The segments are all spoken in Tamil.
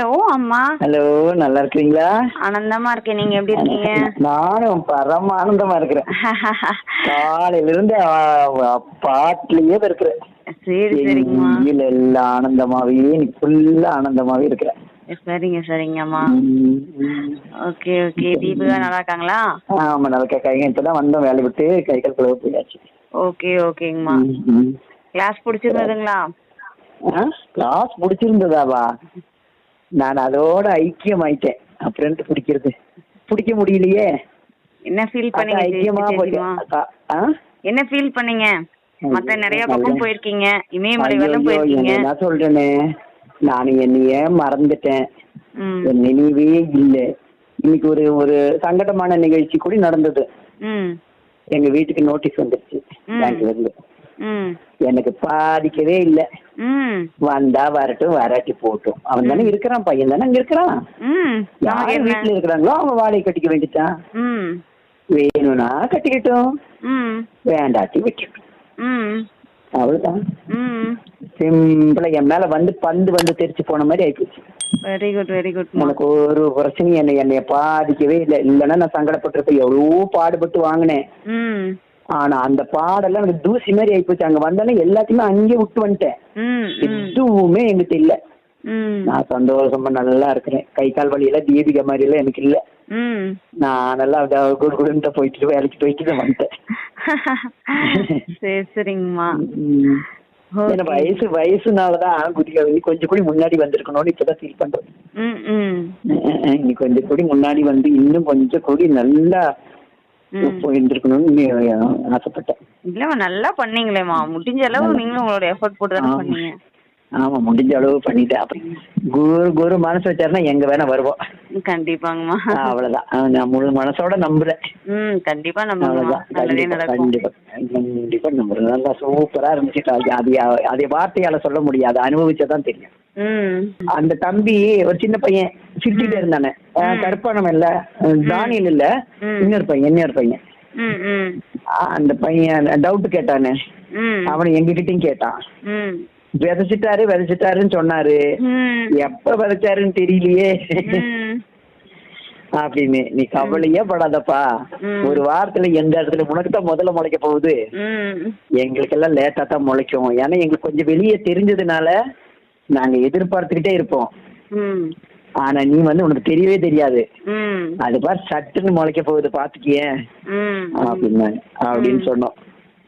ஹலோ அம்மா. ஹலோ நல்லா இருக்கிறீங்களா? ஆனந்தமா இருக்கேன். நீங்க எப்படி இருக்கீங்க? நானும் பரம ஆனந்தமா இருக்கிறேன். காலையில இருந்து பாட்டுலயே இருக்கிறேன் சரி சரிங்கம்மா. எல்லாம் ஆனந்தமாவே நீ ஃபுல்லா ஆனந்தமாவே இருக்கிறேன் சரிங்க சரிங்கம்மா. Okay okay. தீபிகா நல்லா இருக்காங்களா? ஆமா நல்லா கேட்காங்க இப்பதான் வந்தோம் வேலை விட்டு கை கால் கழுவ போயாச்சு. ஓகே ஓகேங்கம்மா. கிளாஸ் பிடிச்சிருந்ததுங்களா ஆ, கிளாஸ் முடிச்சிருந்ததாவா? நான் அதோட ஐக்கியம் ஆயிட்டேன் அப்புறம் பிடிக்கிறது. பிடிக்க முடியலையே. என்ன ஃபீல் பண்ணீங்க ஐக்கியமா? என்ன ஃபீல் பண்ணீங்க? மத்த நிறைய பக்கம். போயிருக்கீங்க. இமயமலை வரலும் போயிருக்கீங்க. என்ன சொல்றேனே. நான் என்னைய மறந்துட்டேன். என் நினைவே இல்ல. இன்னைக்கு ஒரு ஒரு சங்கடமான நிகழ்ச்சி கூட நடந்தது. எங்க வீட்டுக்கு நோட்டீஸ் வந்துருச்சு. பேங்க்ல இருந்து. எனக்கு பாதிக்கவே இல்ல. வந்தா வரட்டும் வராட்டி போட்டும். அவன் தானே இருக்கிறான் பையன் தானே அங்க இருக்கிறான். யார் வீட்டுல இருக்கிறாங்களோ அவங்க வாடகை கட்டிக்க வேண்டியதான் ம். வேணும்னா கட்டிக்கட்டும். வேண்டாட்டி விட்டுட்டும் அவ்வளவுதான். சிம்பிளா என் மேல வந்து பந்து வந்து தெரிச்சு போன மாதிரி ஆயிப்போச்சு. வெரி குட் வெரி குட் எனக்கு ஒரு பிரச்சனையும் என்னை என்னைய பாதிக்கவே இல்லை. இல்லைன்னா நான் சங்கடப்பட்டிருப்பேன். எவ்வளவோ பாடுபட்டு வாங்கினேன். ஆனா அந்த பாடெல்லாம் எனக்கு தூசி மாதிரி ஆயிப்போச்சு. அங்க வந்தானே எல்லாத்தையுமே அங்கேயே விட்டு வந்துட்டேன். எதுவுமே எங்கிட்ட இல்ல. நான் சந்தோஷமா நல்லா இருக்கிறேன். கை கால் வலி எல்லாம் தீபிகா மாதிரி எல்லாம் எனக்கு இல்ல. நான் நல்லா குடு குடுன்னு போயிட்டு வேலைக்கு போயிட்டு தான் வந்துட்டேன். சரி சரிங்கம்மா. வயசு வயசுனாலதான் குதிகா வந்து கொஞ்சம் கூட முன்னாடி வந்திருக்கணும்னு இப்பதான் ஃபீல் பண்றேன். நீ கொஞ்சம் கூடி முன்னாடி வந்து இன்னும் கொஞ்சம் கூடி நல்லா. போயிருந்திருக்கணும்னு ஆசைப்பட்டேன். இல்லம்மா நல்லா பண்ணீங்களேம்மா. முடிஞ்ச அளவு நீங்களும் உங்களோட எஃபோர்ட் போட்டு தானே. பண்ணீங்க. ஆமா முடிஞ்ச அளவு பண்ணிட்டேன். அப்படி குரு குரு மனசு வச்சாருன்னா எங்க வேணா வருவோம். கண்டிப்பாங்கம்மா. அவ்வளவுதான். நான் முழு மனசோட நம்புறேன். ம் கண்டிப்பா நல்லதே கண்டிப்பா கண்டிப்பா. நம்புறேன். நல்லா சூப்பரா இருந்துச்சு அது அது வார்த்தையால சொல்ல முடியாது. அனுபவிச்சாதான் தெரியும். அந்த தம்பி ஒரு சின்ன பையன் சிட்டில இருந்தானே. கருப்பானம் இல்ல. தானியல் இல்ல. இன்னொரு பையன் இன்னொரு பையன். அந்த பையன் டவுட் கேட்டானே. அவனை எங்ககிட்டயும் கேட்டான். விதைச்சிட்டாரு விதைச்சிட்டாருன்னு சொன்னாரு. எப்ப விதைச்சாருன்னு தெரியலையே. அப்படின்னு. நீ கவலையே படாதப்பா. ஒரு வாரத்துல எந்த இடத்துல உனக்கு தான் முதல்ல முளைக்க போகுது. ம். எங்களுக்கெல்லாம் லேட்டா தான் முளைக்கும். ஏன்னா எங்களுக்கு கொஞ்சம் வெளியே தெரிஞ்சதுனால நாங்க எதிர்பார்த்துக்கிட்டே இருப்போம். ஆனா நீ வந்து உனக்கு தெரியவே தெரியாது. அது பார் சட்டுன்னு முளைக்க போகுது பாத்துக்கிய. ம். அப்படின்னாங்க அப்படின்னு சொன்னோம்.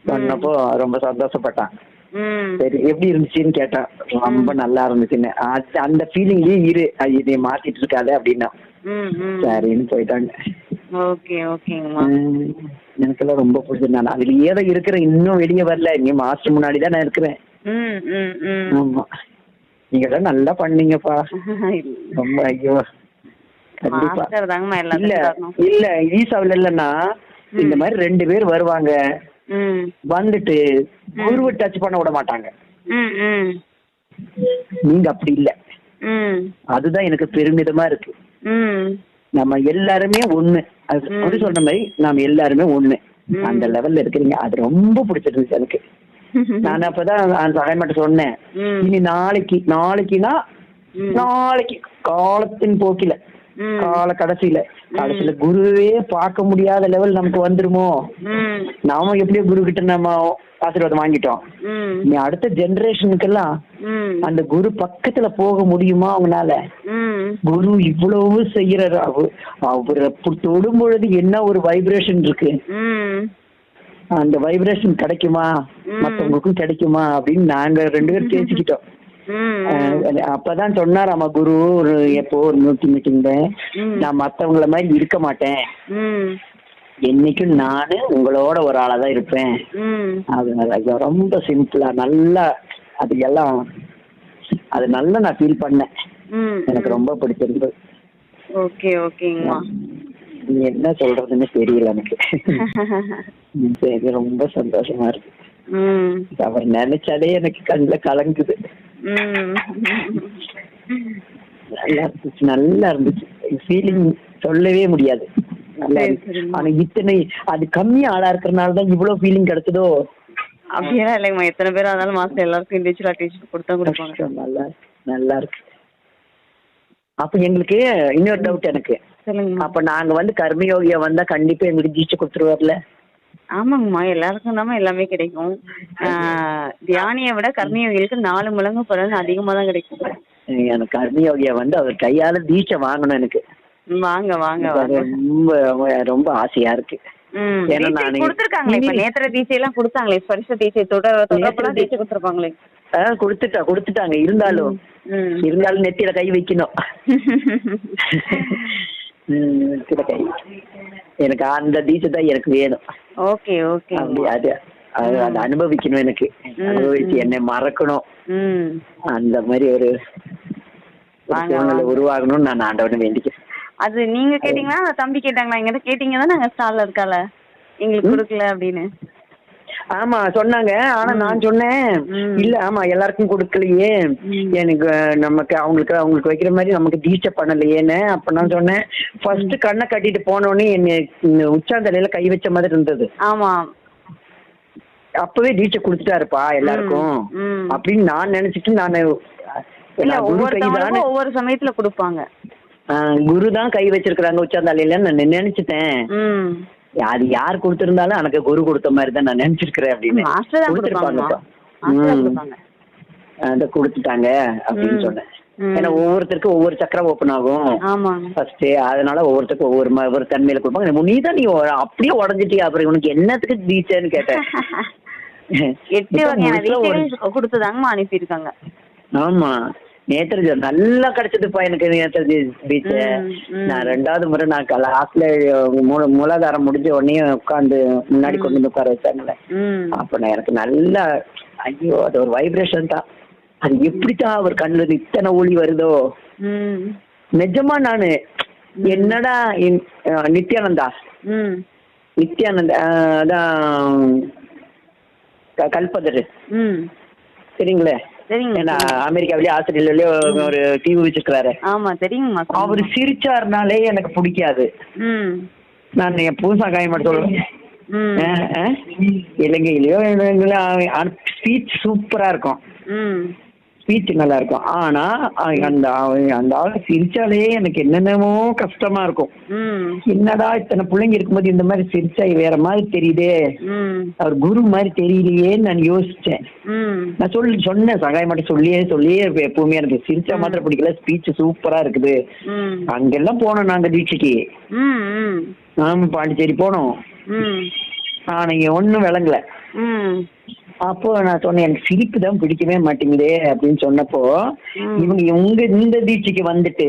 சொன்னப்போ ரொம்ப சந்தோஷப்பட்டான். சரி எப்படி இருந்துச்சுன்னு கேட்டான் ரொம்ப நல்லா இருந்துச்சுன்னு அந்த ஃபீலிங்லயே இரு இதை மாத்திட்டு இருக்காத அப்படின்னா. சரின்னு போயிட்டாங்க. ஓகே ஓகேங்கம்மா. எனக்கெல்லாம் ரொம்ப பிடிச்சது நான் அதுலயே தான் இருக்கிறேன். இன்னும் வெளியே வரல. நீ மாசம் முன்னாடி தான் நான் இருக்கிறேன். ஆமா. நீங்க தான் நல்லா பண்ணீங்கப்பா. ரொம்ப ஐயோ. கண்டிப்பா. இல்ல இல்ல ஈசாவில் இல்லைன்னா இந்த மாதிரி ரெண்டு பேர் வருவாங்க. வந்துட்டு குருவை டச் பண்ண விட மாட்டாங்க. நீங்க அப்படி இல்ல. அதுதான் எனக்கு பெருமிதமா இருக்கு. நம்ம எல்லாருமே ஒண்ணு. அது சொன்ன மாதிரி நாம எல்லாருமே ஒண்ணு. அந்த லெவல்ல இருக்கிறீங்க. அது ரொம்ப பிடிச்சிருந்துச்சு எனக்கு. நான் அப்பதான் அந்த சகாயமாட்ட சொன்னேன். இனி நாளைக்கு நாளைக்குனா. நாளைக்கு காலத்தின் போக்கில. கால கடைசியில கடைசியில குருவே பார்க்க முடியாத லெவல் நமக்கு வந்துருமோ? நாம எப்படியோ குரு கிட்ட நம்ம ஆசீர்வாதம் வாங்கிட்டோம். நீ அடுத்த ஜெனரேஷனுக்கெல்லாம் ம். அந்த குரு பக்கத்துல போக முடியுமா அவங்களால குரு இவ்வளவு செய்யறாரு. அவ அவரை தொடும் பொழுது என்ன ஒரு வைப்ரேஷன் இருக்கு? அந்த வைப்ரேஷன் கிடைக்குமா. மத்தவங்களுக்கும் கிடைக்குமா? அப்படின்னு நாங்க ரெண்டு பேரும் பேசிக்கிட்டோம் அப்பதான் சொன்னாராமா குரு ஒரு எப்போ ஒரு மீட்டிங் மீட்டிங்ல. நான் மத்தவங்கள மாதிரி இருக்க மாட்டேன். என்னைக்கும் நானு உங்களோட ஒரு ஆளா தான் இருப்பேன். அது ரொம்ப சிம்பிளா நல்லா அது எல்லாம் அது நல்லா நான் ஃபீல் பண்ணேன். எனக்கு ரொம்ப பிடிச்சிருந்தது. ஓகே ஓகேங்கம்மா. நீ என்ன சொல்றதுன்னு தெரியல எனக்கு. சரி ரொம்ப சந்தோஷமா இருக்கு. அவர் நினைச்சாலே எனக்கு கண்ணுல கலங்குது. நல்லா இருந்துச்சு நல்லா இருந்துச்சு. ஃபீலிங் சொல்லவே முடியாது. நல்லா. ஆனா இத்தனை அது கம்மி ஆளா இருக்கறனால தான் இவ்வளவு ஃபீலிங் கிடைச்சதோ? அப்படியெல்லாம் இல்லைங்கம்மா எத்தனை பேர் இருந்தாலும் மாசம் எல்லாருக்கும் இண்டிவிஜுவலா டீச்சர் கொடுத்தா கொடுப்பாங்க. நல்லா நல்லா இருக்கு. அப்ப எங்களுக்கு இன்னொரு டவுட் எனக்கு. அப்ப நாங்க வந்து கர்மயோகியா வந்தா கண்டிப்பா எங்களுக்கு தீட்சை கொடுத்துருவார்ல? ஆமாங்கம்மா எல்லாருக்கும் தான் எல்லாமே கிடைக்கும். தியானியை விட கர்மயோகிகளுக்கு நாலு மடங்கு பலன் அதிகமா தான் கிடைக்கும். எனக்கு கர்மயோகியா வந்து அவர் கையால தீட்சை வாங்கணும் எனக்கு. வாங்க வாங்க ரொம்ப ரொம்ப ஆசையா இருக்கு. நேத்திர தீட்சை எல்லாம் கொடுத்தாங்களே ஸ்பரிச தீட்சை தொடர் தொடர்பெல்லாம் தீட்சை கொடுத்துருப்பாங்களே. கொடுத்துட்டா கொடுத்துட்டாங்க. இருந்தாலும். இருந்தாலும் நெத்தியில கை வைக்கணும். எனக்கு அந்த தீட்சை தான் எனக்கு வேணும். Okay okay. அது அது அதை அனுபவிக்கணும் எனக்கு. அனுபவிச்சு என்னை மறக்கணும். அந்த மாதிரி ஒரு சூழ்நிலை. உருவாகணும்னு நான் ஆண்டவனை வேண்டிக்கிறேன். அது நீங்க கேட்டீங்களா? தம்பி கேட்டாங்களா? எங்கிட்ட கேட்டீங்க தான் நாங்க ஸ்டால்ல இருக்கால எங்களுக்கு கொடுக்கல அப்படின்னு. ஆமா சொன்னாங்க. ஆனா நான் சொன்னேன். இல்ல ஆமா எல்லாருக்கும் கொடுக்கலையே. எனக்கு நமக்கு அவங்களுக்கு அவங்களுக்கு வைக்கிற மாதிரி நமக்கு தீட்சை பண்ணலையேன்னு அப்ப நான் சொன்னேன். ஃபர்ஸ்ட் கண்ணை கட்டிட்டு போனோடனே என்ன உச்சாந்தலையில கை வச்ச மாதிரி இருந்தது. ஆமா. அப்பவே தீட்சை கொடுத்துட்டாருப்பா எல்லாருக்கும். அப்படின்னு நான் நினைச்சிட்டு நான் ஒவ்வொரு சமயத்துல கொடுப்பாங்க. குரு தான் கை வச்சிருக்கிறாங்க உச்சாந்தலையில நான் நினைச்சிட்டேன். அது யார் கொடுத்திருந்தாலும் எனக்கு குரு கொடுத்த மாதிரி தான் நான் நினைச்சிருக்கிறேன் அப்படின்னு அதை கொடுத்துட்டாங்க அப்படின்னு. சொன்னேன். ஏன்னா ஒவ்வொருத்தருக்கும் ஒவ்வொரு சக்கரம் ஓப்பன் ஆகும். ஃபர்ஸ்ட் அதனால ஒவ்வொருத்தருக்கும் ஒவ்வொரு ஒரு தன்மையில கொடுப்பாங்க. நீ தான் நீ அப்படியே உடஞ்சிட்டியா? அப்புறம் உனக்கு என்னத்துக்கு தீட்சைன்னு கேட்டேன். எட்டு வகையான கொடுத்துதாங்கம்மா அனுப்பியிருக்காங்க. ஆமா. நேத்திரஜி நல்லா கிடைச்சதுப்பா எனக்கு நேத்திரஜி பீச் ம், ம். நான் ரெண்டாவது முறை நான் லாஸ்ட்ல மூல மூலாதாரம் முடிஞ்ச உடனே உட்காந்து முன்னாடி கொண்டு வந்து உட்கார வச்சாங்கல்ல. அப்ப நான் எனக்கு நல்லா ஐயோ அது ஒரு வைப்ரேஷன் தான். அது எப்படித்தான் அவர் கண்ணுல இத்தனை ஒளி வருதோ. நிஜமா நானு என்னடா நித்யானந்தா? நித்யானந்தா அதான் கல்பதர். ம். சரிங்களே சரிங்க அமெரிக்காவிலேயே ஆஸ்திரேலியாவிலேயே ஒரு டிவி வச்சிருக்கிறாரு ஆமா தெரியுங்கம்மா அவர். சிரிச்சாருனாலே எனக்கு பிடிக்காது. நான் என் பூசா காயமாட்ட சொல்லுவேன் இலங்கையிலயோ ஸ்பீச் சூப்பரா இருக்கும். ஸ்பீச் நல்லா இருக்கும் ஆனா அந்த அந்த ஆள் சிரிச்சாலே எனக்கு என்னென்னமோ கஷ்டமா இருக்கும். என்னடா இத்தனை பிள்ளைங்க இருக்கும்போது இந்த மாதிரி சிரிச்சா வேற மாதிரி தெரியுதே. அவர் குரு மாதிரி தெரியலையேன்னு நான் யோசிச்சேன். நான் சொல்லி சொன்னேன். சகாயம் மட்டும் சொல்லியே சொல்லியே எப்பவுமே எனக்கு. சிரிச்சா மாத்திரம் பிடிக்கல. ஸ்பீச் சூப்பரா இருக்குது. அங்கெல்லாம் போனோம் நாங்க தீட்சைக்கு. ஆமா பாண்டிச்சேரி போனோம். ஆனா இங்க ஒண்ணும் விளங்கல. அப்போ நான் சொன்னேன் எனக்கு சிரிப்பு தான் பிடிக்கவே மாட்டேங்குதே அப்படின்னு சொன்னப்போ. இவங்க உங்க இந்த தீட்சைக்கு வந்துட்டு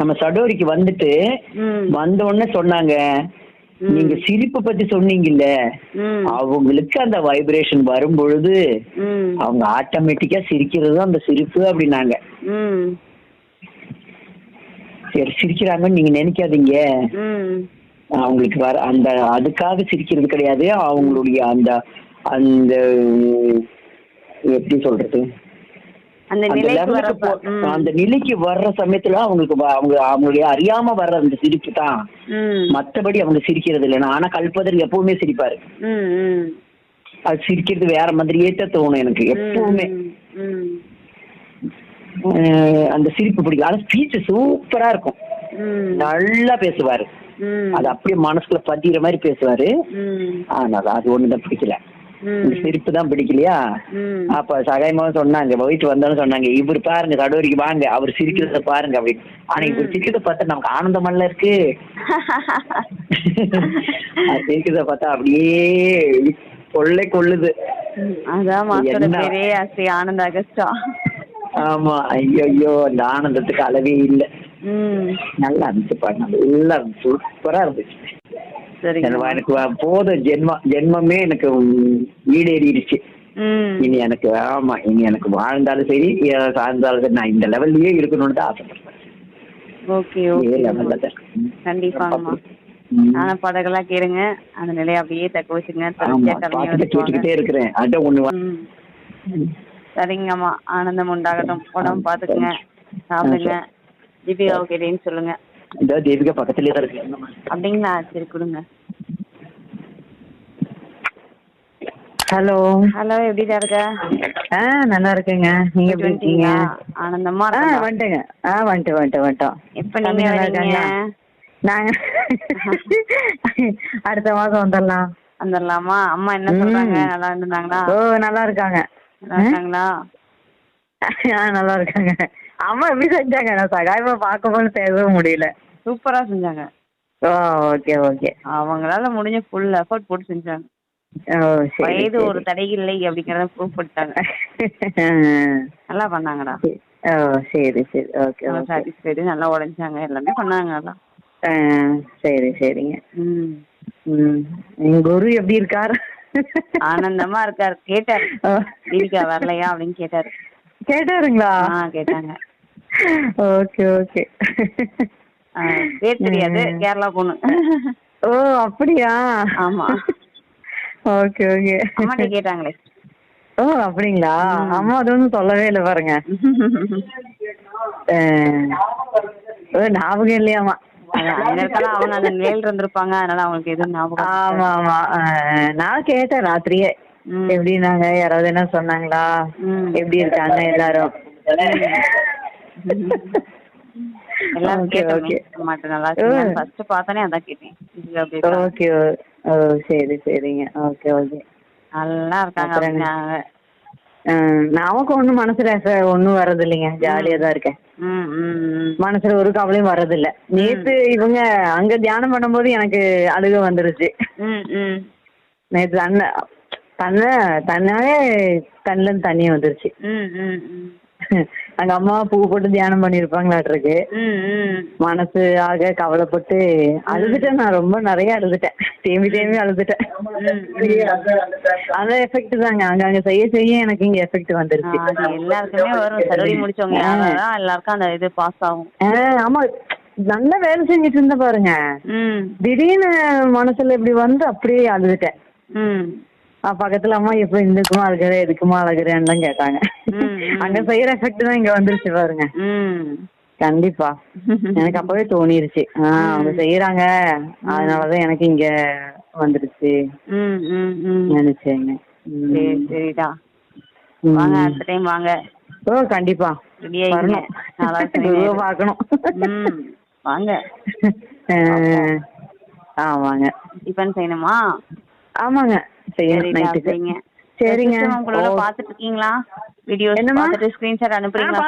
நம்ம சடோரிக்கு வந்துட்டு வந்த உடனே சொன்னாங்க. நீங்க சிரிப்பு பத்தி சொன்னீங்கல்ல அவங்களுக்கு அந்த வைப்ரேஷன் வரும் பொழுது அவங்க ஆட்டோமேட்டிக்கா சிரிக்கிறது அந்த சிரிப்பு அப்படின்னாங்க. சரி சிரிக்கிறாங்கன்னு நீங்க நினைக்காதீங்க. அவங்களுக்கு வர அந்த அதுக்காக சிரிக்கிறது கிடையாது. அவங்களுடைய அந்த அந்த எப்படி சொல்றது? அந்த நிலைக்கு வர்ற சமயத்துல அவங்களுக்கு அவங்க அவங்களுடைய அறியாம வர்ற அந்த சிரிப்பு தான். மத்தபடி அவங்க சிரிக்கிறது இல்லைன்னா. ஆனா கல்பதர் எப்பவுமே சிரிப்பாரு. அது சிரிக்கிறது வேற மாதிரியே தோணும் எனக்கு. எப்பவுமே. அந்த சிரிப்பு பிடிக்கும். ஆனா ஸ்பீச் சூப்பரா இருக்கும். நல்லா பேசுவாரு. அது அப்படியே மனசுக்குள்ள பதிகிற மாதிரி பேசுவாரு. ஆனா அது ஒண்ணுதான் பிடிக்கல. சிரிப்பு தான் பிடிக்கலையா? அப்ப சகாயமா சொன்னாங்க போயிட்டு வந்தாலும் சொன்னாங்க இவர் பாருங்க கடவுரிக்கு வாங்க அவர் சிரிக்கிறத பாருங்க அப்படின்னு ஆனா இவர் சிரிக்கிறத பார்த்தா நமக்கு ஆனந்தமல்ல இருக்கு. சிரிக்கிறத பார்த்தா அப்படியே கொள்ளை கொள்ளுது. அதான் மாஸ்டரோட என்ன? பேரே ஆனந்த அகஸ்டா ஆமா ஐயோ ஐயோ அந்த ஆனந்தத்துக்கு அளவே இல்லை. நல்லா இருந்துச்சு பாட்டு நல்லா சூப்பரா இருந்துச்சு. எனக்கு போதும் ஜென்ம ஜென்மமே எனக்கு ஈடேறிடுச்சு. இனி எனக்கு ஆமா இனி எனக்கு வாழ்ந்தாலும் சரி சார்ந்தாலும் சரி நான் இந்த லெவல்லயே இருக்கணும்னு தான் ஆசைப்படுறேன். ஓகே ஓகே கண்டிப்பாங்கம்மா. ஆனா பாடகெல்லாம் கேளுங்க. அந்த நிலையை அப்படியே தக்க வச்சுங்க. இருக்கிறேன். அதான் ஒண்ணு சரிங்கம்மா. ஆனந்தம் உண்டாகட்டும். உடம்பு பாத்துக்குங்க சாப்பிடுங்க. தீபிகாவை கேட்டேன்னு சொல்லுங்க. இதோ தேவிகா பக்கத்துலயே தான் இருக்கு. அப்படிங்களா? சரி கொடுங்க. ஹலோ. ஹலோ எப்படிடா இருக்க? ஆ நல்லா இருக்கேங்க. நீங்க எப்படி இருக்கீங்க? ஆனந்தமா ஆ வந்துட்டேங்க. ஆ வந்துட்டு வந்துட்டு வந்துட்டோம். எப்ப நீங்க நல்லா வரீங்க இருக்காங்களா? நாங்க அடுத்த மாசம் வந்துடலாம். வந்துடலாமா? அம்மா என்ன. சொல்றாங்க? நல்லா இருந்தாங்களா? ஓ நல்லா இருக்காங்க. நல்லா இருக்காங்களா? ஆ நல்லா இருக்காங்க. அம்மா எப்படி செஞ்சாங்க. நான் சகாயமா பார்க்கும்போது பேசவும் முடியல. சூப்பரா செஞ்சாங்க. ஓகே ஓகே அவங்களால முடிஞ்ச ஃபுல் எஃபர்ட் போட்டு செஞ்சாங்க. வயது. ஒரு தடை இல்லை அப்படிங்கறத ப்ரூவ் பண்ணிட்டாங்க. நல்லா பண்ணாங்கடா. ஓ சரி சரி. ஓகே சாட்டிஸ்ஃபைடு நல்லா உடைஞ்சாங்க. எல்லாமே பண்ணாங்க ஆ சரி சரிங்க. ம். ம். குரு எப்படி இருக்கார்? ஆனந்தமா இருக்காரு. கேட்டாரு. தீபிகா வரலையா அப்படின்னு கேட்டாரு. கேட்டாருங்களா? கேட்டாங்க. Okay okay. பேர் தெரியாது. கேரளா பொண்ணு. ஓ அப்படியா? ஆமா. Okay okay. அம்மாட்ட கேட்டாங்களே. ஓ அப்படிங்களா. அம்மா அது ஒன்றும் சொல்லவே இல்லை பாருங்க. ஞாபகம் இல்லையாமா அவங்க அந்த நிலையில இருந்திருப்பாங்க அதனால அவங்களுக்கு எதுவும் ஞாபகம் ஆமா ஆமா. நான் கேட்டேன் ராத்திரியே. ம். எப்படின்னாங்க? யாராவது என்ன சொன்னாங்களா. எப்படி இருக்காங்க எல்லாரும்? சரி சரிங்க. ஓகே ஓகே நல்லா இருக்காங்க நமக்கு ஒன்றும் மனசுல ஒன்றும் வர்றது இல்லைங்க ஜாலியா தான் இருக்கேன். மனசுல ஒரு கவலையும் வர்றதில்ல. நேத்து இவங்க அங்க தியானம் பண்ணும்போது எனக்கு அழுக வந்துருச்சு. நேத்து தன்ன தன்னை தன்னாலே கண்ணுல தண்ணி வந்துருச்சு. அங்க அம்மா பூ போட்டு தியானம் பண்ணிருப்பாங்களாட்டிருக்கு. மனசு ஆக கவலைப்பட்டு அழுதுட்டேன் நான் ரொம்ப நிறைய அழுதுட்டேன். தேம்பி தேம்பி அழுதுட்டேன். அந்த எஃபெக்ட் தாங்க. அங்க அங்க செய்ய செய்ய எனக்கு இங்க எஃபெக்ட் வந்துருச்சு. எல்லாருக்குமே வரும். சரவடி முடிச்சவங்க எல்லாருக்கும் அந்த இது பாஸ் ஆகும். ஆமா. நல்ல வேலை செஞ்சுட்டு இருந்த பாருங்க. திடீர்னு மனசுல இப்படி வந்து அப்படியே அழுதுட்டேன். பக்கத்துல அம்மா எப்ப இதுக்குமா அழுகுற எதுக்குமா அழுகுறேன்னு கேட்டாங்க. அங்க செய்யற எஃபெக்ட் தான் இங்க வந்துருச்சு பாருங்க. கண்டிப்பா. எனக்கு அப்பவே தோணிருச்சு. ஆ அவங்க செய்யறாங்க அதனாலதான் எனக்கு இங்க வந்துருச்சு. நினைச்சேங்க. சரிடா. வாங்க அடுத்த டைம் வாங்க. ஓ கண்டிப்பா. ரெடி ஆயிங்க வரணும். நல்லா குருவை இருக்கீங்க பார்க்கணும். ம் வாங்க. ஆமாங்க டிஃபன் செய்யணுமா? ஆமாங்க. செய்யணும் நைட்டுக்கு சரிங்க. உங்களோட. பாத்துட்டு இருக்கீங்களா என்னம்மா? பார்த்துட்டு ஸ்கிரீன்ஷாட் அனுப்புறீங்களா?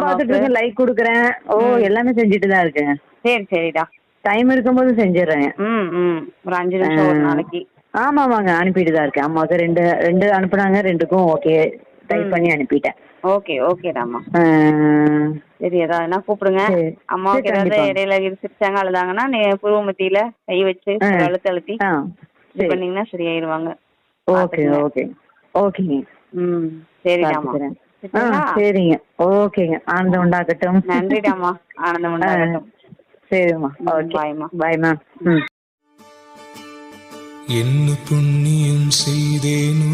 பாத்துட்டு இருக்கேன் லைக் கொடுக்குறேன். ஓ. எல்லாமே செஞ்சுட்டு தான் இருக்கேன். சரி சரிடா. டைம் இருக்கும்போது செஞ்சிடுறேன் ம் ம். ஒரு அஞ்சு நிமிஷம் ஒரு. நாளைக்கு. ஆமா ஆமாங்க. அனுப்பிட்டு தான் இருக்கேன். அம்மாவுக்கு ரெண்டு ரெண்டு அனுப்புனாங்க ரெண்டுக்கும் ஓகே டைப். பண்ணி அனுப்பிட்டேன். ஓகே ஆ, சரி ஏதாவதுனா கூப்பிடுங்க. அம்மாவுக்கு ஏதாவது. இடையில சிரிச்சாங்க அழுதாங்கன்னா நீ புருவ மத்தியில கை வச்சு அழுத்து அழுத்தி இது பண்ணீங்கன்னா சரியாயிருவாங்க. ஓகே. ஓகே. ஓகேங்க. ம் சரிடாமா? சரிங்க. ஓகேங்க. ஆனந்தம் உண்டாக்கட்டும் நன்றிடாமா ஆனந்தம் உண்டாகட்டும். சரிம்மா. ஓகே. பாய்மா. பாய்மா ம். என்ன புண்ணியம் செய்தேனோ